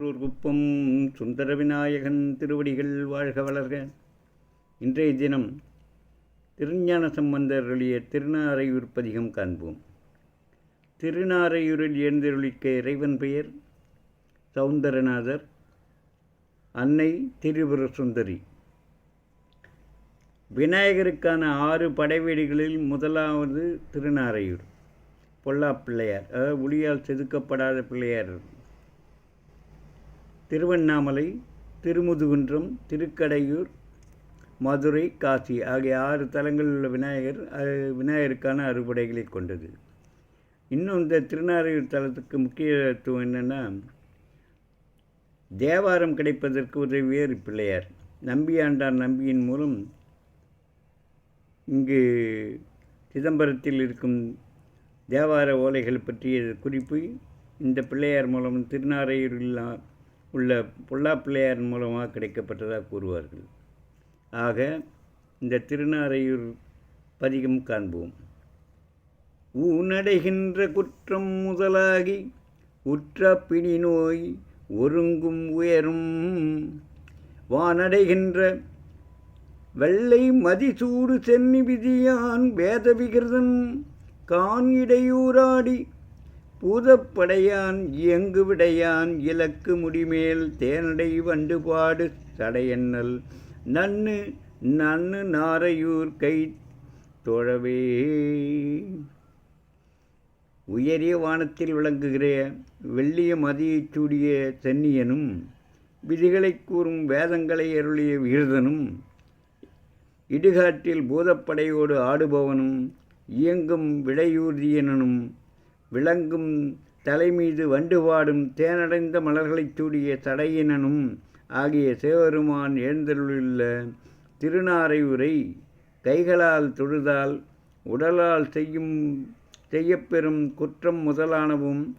குப்பம் சுந்தர விநாயகன் திருவடிகள் வாழ்க வளர்க. இன்றைய தினம் திருஞான சம்பந்தர் அருளிய திருநாரையூர் பதிகம் காண்போம். திருநாரையூரில் எழுந்தருளிக்க இறைவன் பெயர் சௌந்தரநாதர் அன்னை திரிபுர சுந்தரி விநாயகருக்கான ஆறு படைவீடுகளில் முதலாவது திருநாரையூர். பொல்லா பிள்ளையார் அதாவது ஒளியால் செதுக்கப்படாத பிள்ளையார் திருவண்ணாமலை திருமுதுகுன்றம் திருக்கடையூர் மதுரை காசி ஆகிய ஆறு தலங்களில் உள்ள விநாயகர் விநாயகருக்கான அறுபடைகளை கொண்டது. இன்னும் இந்த திருநாரையூர் தலத்துக்கு முக்கியத்துவம் என்னென்னா தேவாரம் கிடைப்பதற்கு உதவியர் பிள்ளையார். நம்பியாண்டார் நம்பியின் மூலம் இங்கு சிதம்பரத்தில் இருக்கும் தேவார ஓலைகள் பற்றிய குறிப்பு இந்த பிள்ளையார் மூலம் திருநாரையூரில் உள்ள பொல்லா பிள்ளையார் மூலமாக கிடைக்கப்பட்டதாக கூறுவார்கள். ஆக இந்த திருநாரையூர் பதிகம் காண்போம். ஊனடைகின்ற குற்றம் முதலாகி உற்ற பிணி நோய் ஒருங்கும் உயரும். வானடைகின்ற வெள்ளை மதிசூடு சென்னி விதியான் வேத விகிருதன் கான் இடையூறாடி பூதப்படையான் இயங்கு விடையான் இலக்கு முடிமேல் தேனடை வண்டுபாடு தடையண்ணல் நன்னு நன்னு நாரையூர் கை தொழவே. உயரிய வானத்தில் விளங்குகிற வெள்ளிய மதியைச் சூடிய சென்னியனும் விதிகளை கூறும் வேதங்களை அருளிய விகிருதனும் இடுகாட்டில் பூதப்படையோடு ஆடுபவனும் இயங்கும் விடையூர்தியனும் விளங்கும் தலைமீது வண்டுபாடும் தேனடைந்த மலர்களைச் சூடிய தடையினனும் ஆகிய சிவபெருமான் எழுந்தருளுள்ள திருநாரையூரை கைகளால் தொழுதால் உடலால் செய்யும் செய்யப்பெறும் குற்றம் முதலானவும்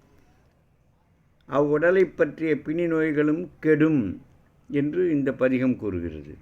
அவ்வுடலை பற்றிய பிணி நோய்களும் கெடும் என்று இந்த பதிகம் கூறுகிறது.